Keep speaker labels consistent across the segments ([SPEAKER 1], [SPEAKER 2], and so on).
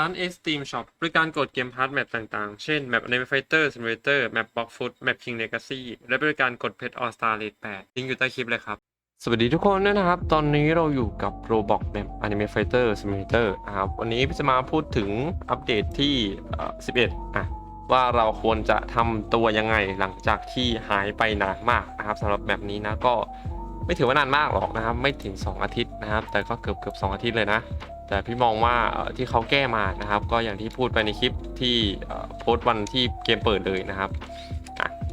[SPEAKER 1] ร้าน Steam Shop บริการกดเกมพาร์ทแมปต่างๆ เช่น Map Anime Fighter Simulator Map Block Foot Map King Legacy และบริการกดเพชร All Star Rate 8ลิงก์อยู่ใต้คลิปเลยครับ สวัสดีทุกคนด้วยนะครับ ตอนนี้เราอยู่กับ Roblox Map Anime Fighter Simulator นะครับวันนี้จะมาพูดถึงอัปเดตที่ 11 อะ ว่าเราควรจะทำตัวยังไงหลังจากที่หายไปนานมากนะครับสำหรับแบบนี้นะก็ไม่ถือว่านานมากหรอกนะครับ ไม่ถึง 2 อาทิตย์นะครับ แต่ก็เกือบเกือบ2อาทิตย์เลยนะ แต่พี่มองว่าที่เขาแก้มานะครับ ก็อย่างที่พูดไปในคลิปที่โพสต์วันที่เกมเปิดเลยนะครับ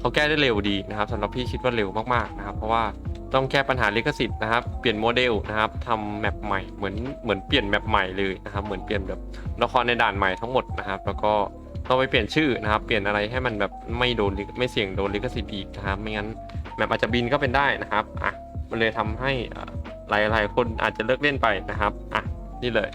[SPEAKER 1] เขาแก้ได้เร็วดีนะครับสำหรับพี่คิดว่าเร็วมากๆนะครับ เพราะว่าต้องแก้ปัญหาลิขสิทธิ์นะครับ เปลี่ยนโมเดลนะครับทำแมปใหม่เหมือนเหมือนเปลี่ยนแมปใหม่เลยนะครับ เหมือนเปลี่ยนแบบละครในด่านใหม่ทั้งหมดนะครับ แล้วก็ต้องไปเปลี่ยนชื่อนะครับ เปลี่ยนอะไรให้มันแบบไม่โดนไม่เสี่ยงโดนลิขสิทธิ์อีกนะครับ ไม่งั้นแมปอาจจะบินก็เป็นได้นะครับ อะ มันเลยทำให้เอ่อหลายๆคนอาจจะเลิกเล่นไปนะครับ อะ นี่เลย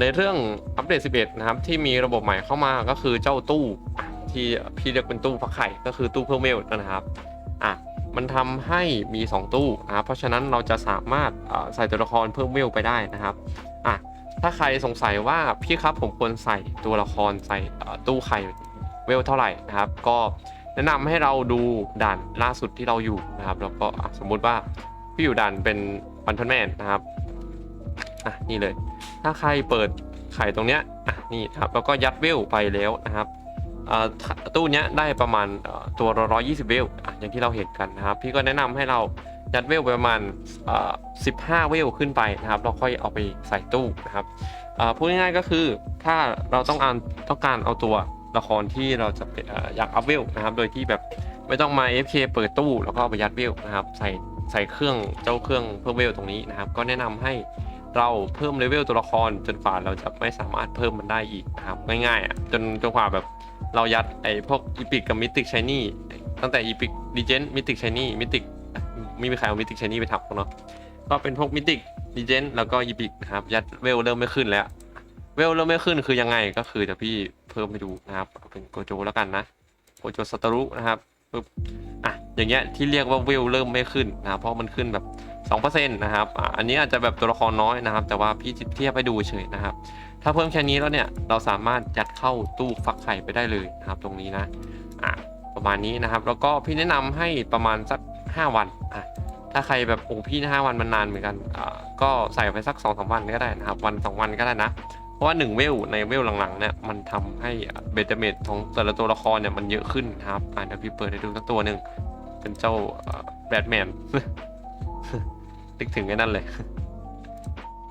[SPEAKER 1] ในเรื่องอัปเดต 11 นะครับ ที่มีระบบใหม่เข้ามาก็คือเจ้าตู้ที่พี่เรียกเป็นตู้ฟักไข่ก็คือตู้เพิ่มเวลนะครับอะมันทำให้มี 2 ตู้นะครับเพราะฉะนั้นเราจะสามารถใส่ตัวละครเพิ่มเวลไปได้นะครับอะถ้าใครสงสัยว่าพี่ครับผมควรใส่ตัวละครใส่อ่อตู้ไข่เวลเท่าไหร่นะครับ ก็แนะนำให้เราดูด่านล่าสุดที่เราอยู่นะครับ แล้วก็สมมุติว่าพี่อยู่ด่านเป็นบันทันแมนนะครับ อะนี่เลย ถ้าใครเปิดไข่ตรงเนี้ยอะนี่ครับแล้วก็ยัดเวลไปแล้วนะครับอ่าตู้เนี้ยได้ประมาณตัวร้อยยี่สิบเวลอะอย่างที่เราเห็นกันนะครับพี่ก็แนะนำให้เรายัดเวลประมาณสิบห้าเวลขึ้นไปนะครับเราค่อยเอาไปใส่ตู้นะครับอ่าพูดง่ายๆก็คือถ้าเราต้องการต้องการเอาตัวละครที่เราจะออยากอัพเวลนะครับ โดยที่แบบไม่ต้องมา FK เปิดตู้แล้วก็ไปยัดเวลนะครับ ใส่ใส่เครื่องเจ้าเครื่องเพิ่มเวลตรงนี้นะครับ ก็แนะนำให้ เราเพิ่มเลเวลตัวละครจนฝ่าเราจะไม่สามารถเพิ่มมันได้อีกนะครับง่ายๆอะจนจนกว่าแบบเรายัดไอ้พวกอีพิกกับมิติกชายนี่ตั้งแต่อีพิกดีเจนมิติกชายนี่มิติกไม่มีใครเอามิติกชายนี่ไปทำเนาะก็เป็นพวกมิติกดีเจนแล้วก็อีพิกนะครับยัดเวลเริ่มไม่ขึ้นแล้ว เวลเริ่มไม่ขึ้นคือยังไงก็คือเดี๋ยวพี่เพิ่มให้ดูนะครับเป็นโกโจแล้วกันนะโกโจสตารุนะครับปึ๊บอะอย่างเงี้ยที่เรียกว่าเวลเริ่มไม่ขึ้นนะเพราะมันขึ้นแบบ 2%นะครับอันนี้อาจจะแบบตัวละครน้อยนะครับ แต่ว่าพี่เทียบไปดูเฉยนะครับ ถ้าเพิ่มแค่นี้แล้วเนี่ยเราสามารถยัดเข้าตู้ฟักไข่ไปได้เลยนะครับ ตรงนี้นะอะประมาณนี้นะครับ แล้วก็พี่แนะนำให้ประมาณสัก 5 วันอะถ้าใครแบบโอ้พี่ห้าวันมันนานเหมือนกันอ่าก็ใส่ไปสัก2อสวันก็ได้นะครับ วัน 2 วันก็ได้นะเพราะว่า1เวลในเวลหลังๆเนี่ยมันทำให้เบตเมดของแต่ละตัวละครเนี่ยมันเยอะขึ้นนะครับอะเดี๋ยวพี่เปิดให้ดูสักตัวหนึ่งเป็นเจ้าแบทแมน นึกถึงไอ้นั่นเลย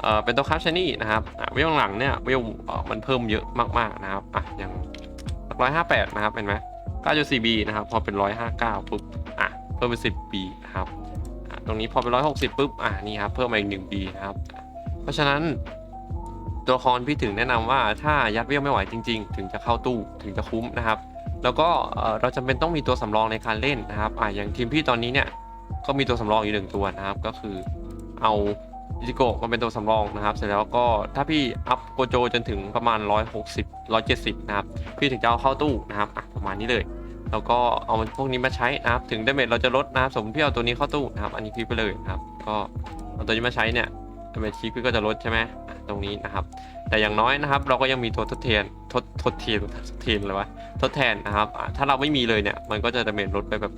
[SPEAKER 1] เอ่อเป็นตัวคาชนี่นะครับอะเวลหลังเนี่ยเวลเอ่อมันเพิ่มเยอะมากๆนะครับอะอย่างร้อยห้าแปดนะครับเห็นไหมเก้าจุดสี่บีนะครับพอเป็นร้อยห้าเก้าปุ๊บอะเพิ่มเป็นสิบบีนะครับอะตรงนี้พอเป็นร้อยหกสิบปุ๊บอะนี่ครับเพิ่มมาอีกหนึ่งบีนะครับ เพราะฉะนั้นตัวละครพี่ถึงแนะนำว่าถ้ายัดเวลไม่ไหวจริง ๆ ถึงจะเข้าตู้ถึงจะคุ้มนะครับ แล้วก็เออเราจำเป็นต้องมีตัวสำรองในการเล่นนะครับอะอย่างทีมพี่ตอนนี้เนี่ย ก็มีตัวสำรองอยู่หนึ่งตัวนะครับ ก็คือเอาอิจิโกะมาเป็นตัวสำรองนะครับ เสร็จแล้วก็ถ้าพี่อัพโกโจจนถึงประมาณ 160 170 นะครับ พี่ถึงจะเอาเข้าตู้นะครับอะประมาณนี้เลย แล้วก็เอาพวกนี้มาใช้นะครับ ถึงดาเมจเราจะลดนะครับ สมมติพี่เอาตัวนี้เข้าตู้นะครับ อันนี้พี่ไปเลยนะครับ ก็เอาตัวนี้มาใช้เนี่ยดาเมจคีพพี่ก็จะลดใช่ไหมตรงนี้นะครับ แต่อย่างน้อยนะครับ เราก็ยังมีตัวทดแทนทดทดแทนทดแทนเลยวะทดแทนนะครับ ถ้าเราไม่มีเลยเนี่ย มันก็จะดาเมจลดไปแบบ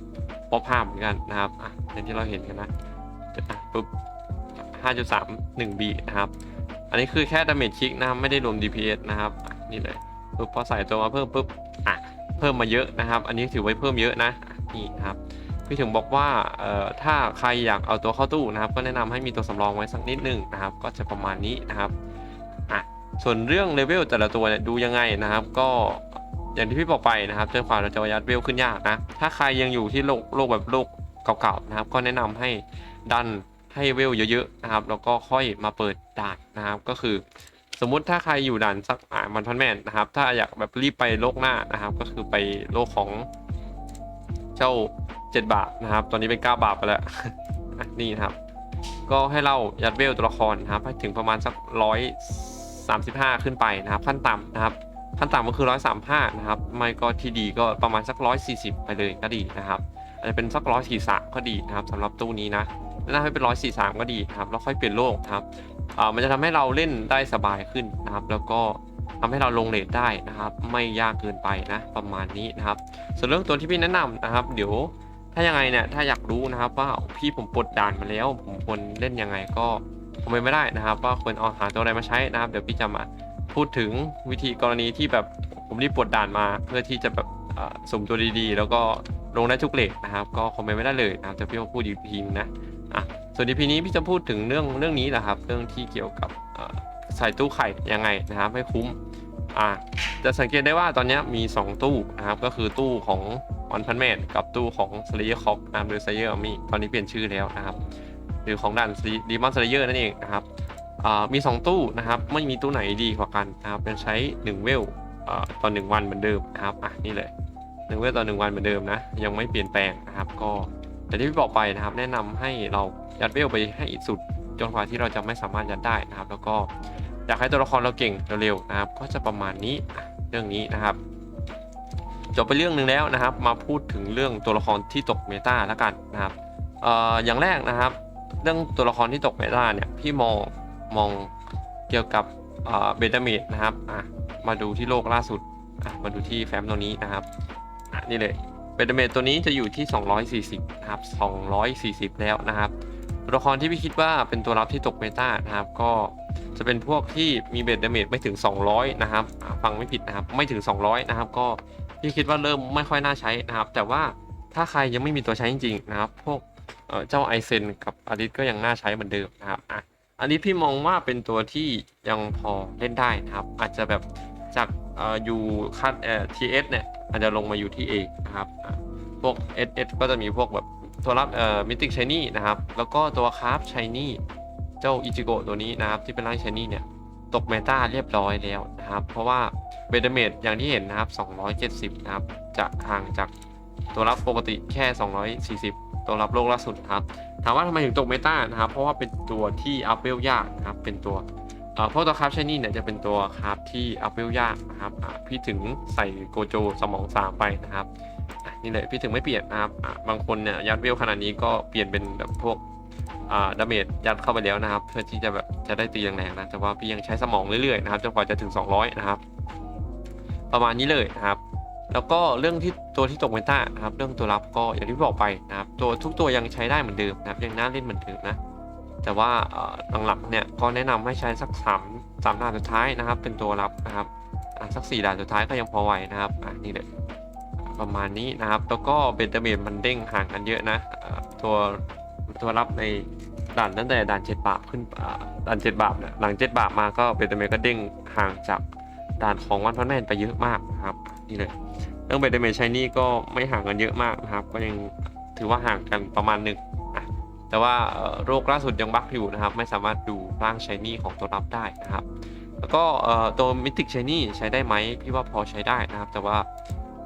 [SPEAKER 1] ป๊อปภาพเหมือนกันนะครับอะอย่างที่เราเห็นกันนะปุ๊บ5.3 1 B นะครับ อันนี้คือแค่ดาเมจคิกนะครับ ไม่ได้รวม DPS นะครับ นี่เลยปุ๊บพอใส่ตัวมาเพิ่มปุ๊บอะเพิ่มมาเยอะนะครับ อันนี้ถือไว่าเพิ่มเยอะนะนี่นะครับพี่ถึงบอกว่าเอ่อถ้าใครอยากเอาตัวเข้าตู้นะครับ ก็แนะนำให้มีตัวสำรองไว้สักนิดนึงนะครับ ก็จะประมาณนี้นะครับอะส่วนเรื่องเลเวลแต่ละตัวเนี่ยดูยังไงนะครับ ก็ อย่างที่พี่บอกไปนะครับจนกว่าเราจะยัดเวลขึ้นยากนะ ถ้าใครยังอยู่ที่โลกโลกแบบโลกเก่าๆนะครับ ก็แนะนำให้ดันให้เวลเยอะๆนะครับ แล้วก็ค่อยมาเปิดด่านนะครับ ก็คือ สมมุติถ้าใครอยู่ด่านสักอ่ามันพันแมนนะครับ ถ้าอยากแบบรีบไปโลกหน้านะครับ ก็คือไปโลกของเจ้า 7 บาทนะครับ ตอนนี้เป็น 9 บาทไปแล้วนี่นะครับ ก็ให้เรายัดเวลตัวละครนะครับให้ถึงประมาณสักร้อยสามสิบห้าขึ้นไปนะครับ ขั้นต่ำนะครับ ขั้นต่ำก็คือร้อยสามห้านะครับ ไม่ก็ที่ดีก็ประมาณสักร้อยสี่สิบไปเลยก็ดีนะครับอาจจะเป็นสักร้อยสี่สามก็ดีนะครับสำหรับตู้นี้นะแนะนำให้เป็นร้อยสี่สามก็ดีครับแล้วค่อยเปลี่ยนโลกนะครับมันจะทำให้เราเล่นได้สบายขึ้นนะครับ แล้วก็ทำให้เราลงเลทได้นะครับ ไม่ยากเกินไปนะประมาณนี้นะครับ ส่วนเรื่องตัวที่พี่แนะนำนะครับ เดี๋ยวถ้ายังไงเนี่ยถ้าอยากรู้นะครับว่าพี่ผมปลดด่านมาแล้ว ผมควรเล่นยังไงก็คอมไม่ได้นะครับ ว่าควรเอาหาตัวอะไรมาใช้นะครับ เดี๋ยวพี่จะมา พูดถึงวิธีกรณีที่แบบผมรีบปลดด่านมา เพื่อที่จะแบบสุ่มตัวดีๆ แล้วก็ลงได้ทุกเลทนะครับ ก็คอมเมนต์ไม่ได้เลยนะครับจะพี่มาพูดอีกทีนึงนะอะส่วนทีพีนี้พี่จะพูดถึงเรื่องเรื่องนี้แหละครับ เรื่องที่เกี่ยวกับใส่ตู้ไข่ยังไงนะครับให้คุ้มอะจะสังเกตได้ว่าตอนนี้มี 2 ตู้นะครับ ก็คือตู้ของวันพันแมนกับตู้ของสเลเยอร์คอกนะครับหรือสเลเยอร์มีตอนนี้เปลี่ยนชื่อแล้วนะครับ หรือของด่านดีมอนสเลเยอร์นั่นเองนะครับ มี 2 ตู้นะครับไม่มีตู้ไหนดีกว่ากันนะครับยังใช้1เวลอ่าต่อ1วันเหมือนเดิมนะครับอะนี่เลย1เวลต่อ1วันเหมือนเดิมนะยังไม่เปลี่ยนแปลงนะครับ ก็แต่ที่พี่บอกไปนะครับ แนะนำให้เรายัดเวลไปให้สุดจนกว่าที่เราจะไม่สามารถยัดได้นะครับ แล้วก็อยากให้ตัวละครเราเก่งเร็วๆนะครับ ก็จะประมาณนี้เรื่องนี้นะครับจบไปเรื่องหนึ่งแล้วนะครับ มาพูดถึงเรื่องตัวละครที่ตกเมตาแล้วกันนะครับอออย่างแรกนะครับ เรื่องตัวละครที่ตกเมตาเนี่ยพี่มอง มองเกี่ยวกับเบต้าเมดนะครับอะมาดูที่โลกล่าสุดอะมาดูที่แฟ้มตัวนี้นะครับอะนี่เลยเบต้าเมดตัวนี้จะอยู่ที่ 240นะครับ240 แล้วนะครับตัวละครที่พี่คิดว่าเป็นตัวรับที่ตกเมตานะครับ ก็จะเป็นพวกที่มีเบสเดเมจไม่ถึง 200 นะครับ ฟังไม่ผิดนะครับ ไม่ถึง 200 นะครับ ก็พี่คิดว่าเริ่มไม่ค่อยน่าใช้นะครับ แต่ว่าถ้าใครยังไม่มีตัวใช้จริงๆนะครับ พวกเอ่อเจ้าไอเซนกับอาริสก็ยังน่าใช้เหมือนเดิมนะครับอะ อันนี้พี่มองว่าเป็นตัวที่ยังพอเล่นได้นะครับ อาจจะแบบจากอยู่คัดเอ่อทีเอสเนี่ยอาจจะลงมาอยู่ที่ A นะครับ พวก SS ก็จะมีพวกแบบตัวรับเอ่อมิติกชายนี่นะครับ แล้วก็ตัวคราฟชายนี่เจ้าอิจิโกะตัวนี้นะครับ ที่เป็นร่างชายนี่เนี่ยตกเมตาเรียบร้อยแล้วนะครับ เพราะว่าเบเดเมดอย่างที่เห็นนะครับ 270 นะครับ จะห่างจากตัวรับปกติแค่ 240 ตัวรับโลกล่าสุดครับ ถามว่าทำไมถึงตกเมตานะครับ เพราะว่าเป็นตัวที่อัพเวลยากครับ เป็นตัวเอ่อพวกตัวคราฟชนี่เนี่ยจะเป็นตัวคราฟที่อัพเวลยากนะครับพี่ถึงใส่โกโจสมองสามไปนะครับนี่เลยพี่ถึงไม่เปลี่ยนนะครับบางคนเนี่ยยัดเวลขนาดนี้ก็เปลี่ยนเป็นแบบพวกดาเมจยัดเข้าไปแล้วนะครับ เพื่อที่จะแบบจะได้ตีแรงๆนะแต่ว่าพี่ยังใช้สมองเรื่อยๆนะครับจนกว่าจะถึง 200 นะครับ ประมาณนี้เลยนะครับ แล้วก็เรื่องที่ตัวที่ตกเมตานะครับเรื่องตัวรับก็อย่างที่บอกไปนะครับตัวทุกตัวยังใช้ได้เหมือนเดิมนะครับยังน่าเล่นเหมือนเดิมนะแต่ว่าเอ่อหลังๆเนี่ยก็แนะนำให้ใช้สักสามสามด่านสุดท้ายนะครับ เป็นตัวรับนะครับอะสักสี่ด่านสุดท้ายก็ยังพอไหวนะครับอะนี่เลยประมาณนี้นะครับ แล้วก็เบนเตอร์เมดมันเด้งห่างกันเยอะนะตัวตัวรับในด่านตั้งแต่ด่านเจ็ดบาปขึ้นด่านเจ็ดบาปเนี่ยหลังเจ็ดบาปมาก็เบนเตอร์เมดก็เด้งห่างจากด่านของวันพันแม่นไปเยอะมากนะครับนี่เลย เรื่องเบนเตอร์เมดใช้นี่ก็ไม่ห่างกันเยอะมากนะครับ ก็ยังถือว่าห่างกันประมาณหนึ่งแต่ว่าโรคล่าสุดยังบั๊กอยู่นะครับ ไม่สามารถดูร่างใช้นี่ของตัวรับได้นะครับ แล้วก็ตัวมิติกใช้นี่ใช้ได้ไหมพี่ว่าพอใช้ได้นะครับ แต่ว่า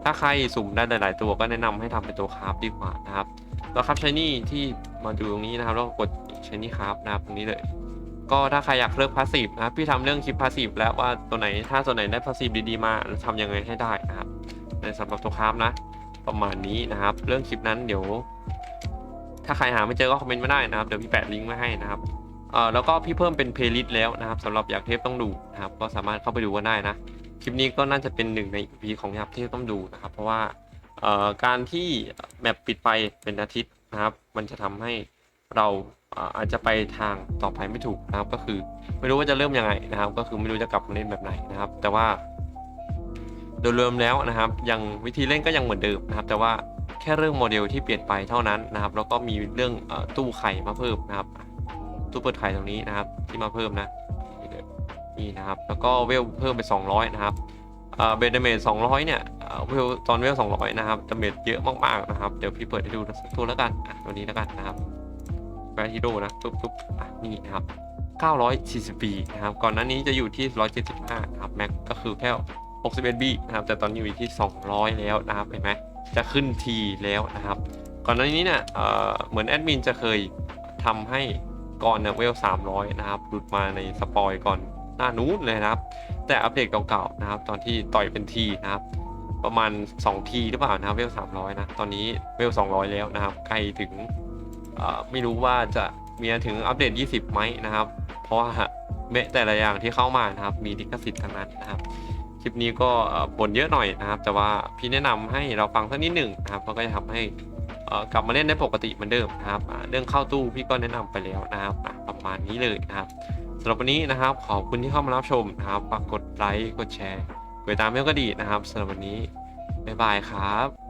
[SPEAKER 1] ถ้าใครสุ่มได้หลาย ๆ ตัวก็แนะนำให้ทำเป็นตัวคราฟดีกว่านะครับตัวคราฟชายนี่ที่มาดูตรงนี้นะครับแล้วก็กดชายนี่คราฟนะครับตรงนี้เลย ก็ถ้าใครอยากเลือกพาสซีฟนะครับพี่ทำเรื่องคลิปพาสซีฟแล้วว่าตัวไหนถ้าตัวไหนได้พาสซีฟดี ๆ มาทำยังไงให้ได้นะครับ ในสำหรับตัวคราฟนะ ประมาณนี้นะครับ เรื่องคลิปนั้นเดี๋ยว ถ้าใครหาไม่เจอก็คอมเมนต์มาได้นะครับ เดี๋ยวพี่แปะลิงก์ไว้ให้นะครับเอ่อแล้วก็พี่เพิ่มเป็นเพลย์ลิสต์แล้วนะครับสำหรับอยากเทปต้องดูนะครับ ก็สามารถเข้าไปดูกันได้นะ คลิปนี้ก็น่าจะเป็นหนึ่งใน EP ของยับที่ต้องดูนะครับ เพราะว่าเอ่อการที่แมปปิดไปเป็นอาทิตย์นะครับ มันจะทำให้เราอาจจะไปทางต่อไปไม่ถูกนะครับ ก็คือไม่รู้ว่าจะเริ่มยังไงนะครับ ก็คือไม่รู้จะกลับมาเล่นแบบไหนนะครับ แต่ว่า โดยรวมแล้วนะครับยังวิธีเล่นก็ยังเหมือนเดิมนะครับ แต่ว่าแค่เรื่องโมเดลที่เปลี่ยนไปเท่านั้นนะครับแล้วก็มีเรื่องตู้ไข่มาเพิ่มนะครับ ตู้เปิดไข่ตรงนี้นะครับ ที่มาเพิ่มนะนี่นะครับ แล้วก็เวลเพิ่มไป 200 นะครับเอ่อเบดเมจ200เนี่ยเอ่อเวลตอนเวล200นะครับดาเมจเยอะมากๆนะครับ เดี๋ยวพี่เปิดให้ดูตัวแล้วกันตัวนี้แล้วกันนะครับแบทฮิโดนะปุ๊บปุ๊บนี่นะครับ940ปีนะครับ ก่อนหน้านี้จะอยู่ที่ 175นะครับ แม็กก็คือแค่ 61บีนะครับ แต่ตอนนี้อยู่ที่ 200 แล้วนะครับ เห็นไหม จะขึ้นทีแล้วนะครับ ก่อนหน้านี้เนี่ยเเหมือนแอดมินจะเคยทำให้ก่อนเนี่ยเวล 300 นะครับ หลุดมาในสปอยก่อนหน้านู้นเลยนะครับ แต่อัปเดตเก่าๆนะครับ ตอนที่ต่อยเป็นทีนะครับ ประมาณ 2 ทีหรือเปล่านะครับเวล 300 นะ ตอนนี้เวล 200 แล้วนะครับ ใกล้ถึงไม่รู้ว่าจะมีถึงอัปเดต 20ไหมนะครับ เพราะว่าเมะแต่ละอย่างที่เข้ามานะครับ มีลิขสิทธิ์ทั้งนั้นนะครับ คลิปนี้ก็บ่นเยอะหน่อยนะครับ แต่ว่าพี่แนะนำให้เราฟังสักนิดหนึ่งนะครับมันก็จะทำให้กลับมาเล่นได้ปกติเหมือนเดิมนะครับ เรื่องเข้าตู้พี่ก็แนะนำไปแล้วนะครับประมาณนี้เลยนะครับสำหรับวันนี้นะครับ ขอบคุณที่เข้ามารับชมนะครับฝากกดไลค์กดแชร์กดติดตามเพื่อนก็ดีนะครับสำหรับวันนี้บ๊ายบายครับ